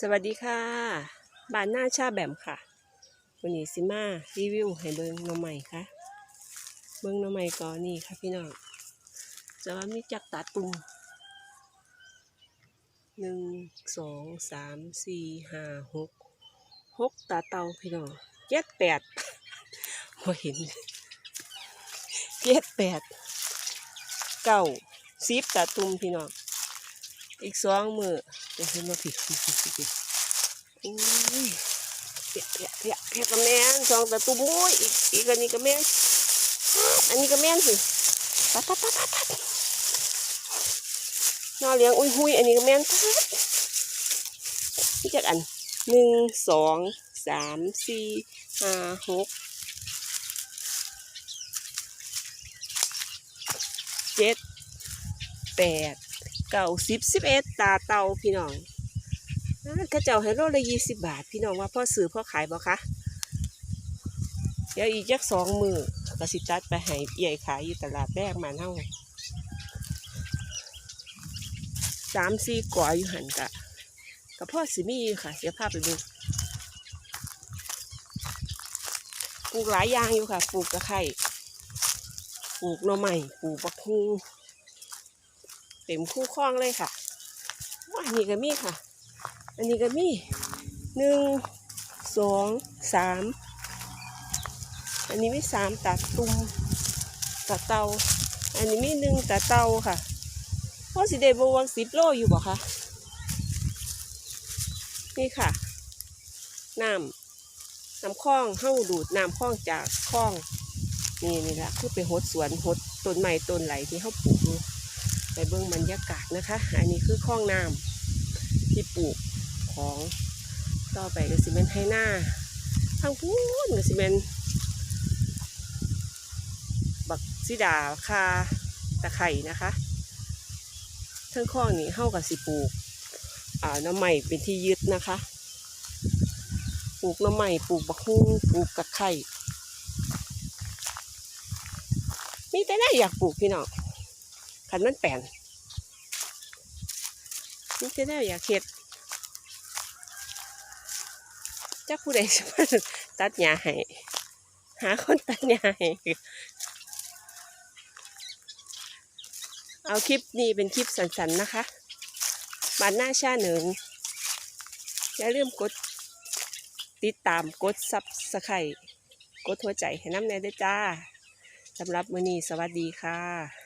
สวัสดีค่ะ บ้านหน้าชาแบมค่ะวันนี้ซิมารีวิวให้เบิงน่อใหม่ค่ะ เบิงน่อใหม่ก่อนนี่ค่ะพี่น้องจะว่ามีจักตาตุ่มหนึ่งสองสามสี่ห้าหกหกตาเตาพี่น้องเจ็ดแปดพอเห็นเจ็ดแปดเก้าสิบตาตุ่มพี่น้อง อีกสองมือเดี๋ยวเห็นมาผิดผิดผิดผิดอุ้ยเปียกเปียกเปียกเปียกกระแมนสองตะตุ่มโอ้ยอีกอีกอันนี้กระแมนอันนี้กระแมนสิปัดปัดปัดปัดปัดนอเลี้ยงอุ้ยหุยอันนี้กระแมนปัดนี่จักอันหนึ่งสองสามสี่ห้าหกเจ็ดแปด เก่าสิบสิบเอ็ดตาเตาพี่น้องอ่าเข้าเจ้าให้โลละยี่สิบบาท พี่น้องว่าพ่อซื้อพ่อขายบ่คะเดี๋ยวอีกจักสองมือก็สิจัดไปให้เอี่ขายอยู่ตลาดแรกมาเท่าสามสี่กว่าอยู่หันกะกับพ่อสิมี่ค่ะเดี๋ยวพาไปดูปลูกหลายอย่างอยู่ค่ะ ปลูกตะไคร่ปลูกหน่อไม้ปลูกบักฮู เต็มคู่คล้องเลยค่ะว่าอันนี้ก็มีค่ะ อันนี้ก็มีหนึ่งสองสามอันนี้มีสามตาตุ่มตาเตา อันนี้มีหนึ่งตาเตาค่ะพ่อสิเดบวงสิบโลอยู่บ่คะนี่ค่ะน้ำน้ำคลองเข้าดูดน้ำคลองจากคลอง นี่นี่ละคือไปหดสวนหดต้นไม้ต้นไหลที่เขาปลูกอยู่ ไปเบิ่งบรรยากาศนะคะ อันนี้คือคลองน้ำที่ปลูกของต่อไปก็สิเป็นไฮหน้าทางพูนก็สิเป็นบักซิดาคาตะไคร่นะคะทั้งคลองนี้เข้ากับสิปลูกอ่าน้ำใหม่เป็นที่ยึดนะคะ ปลูกน้ำใหม่ปลูกบักฮุ้งปลูกตะไคร่มีแต่น่าอยากปลูกพี่น้อง ขันมันแปลนนี่จะได้อยากเห็ดจักผู้ใดสมาตัดหญ้าให้หาคนตัดหญ้าให้เอาคลิปนี้เป็นคลิปสั้นๆนะคะบานหน้าชาหนึ่งอย่าลืมกดติดตามกดซับสไครต์กดหัวใจให้น้ำแน่ด้วยจ้าสำหรับมื้อนี้สวัสดีค่ะ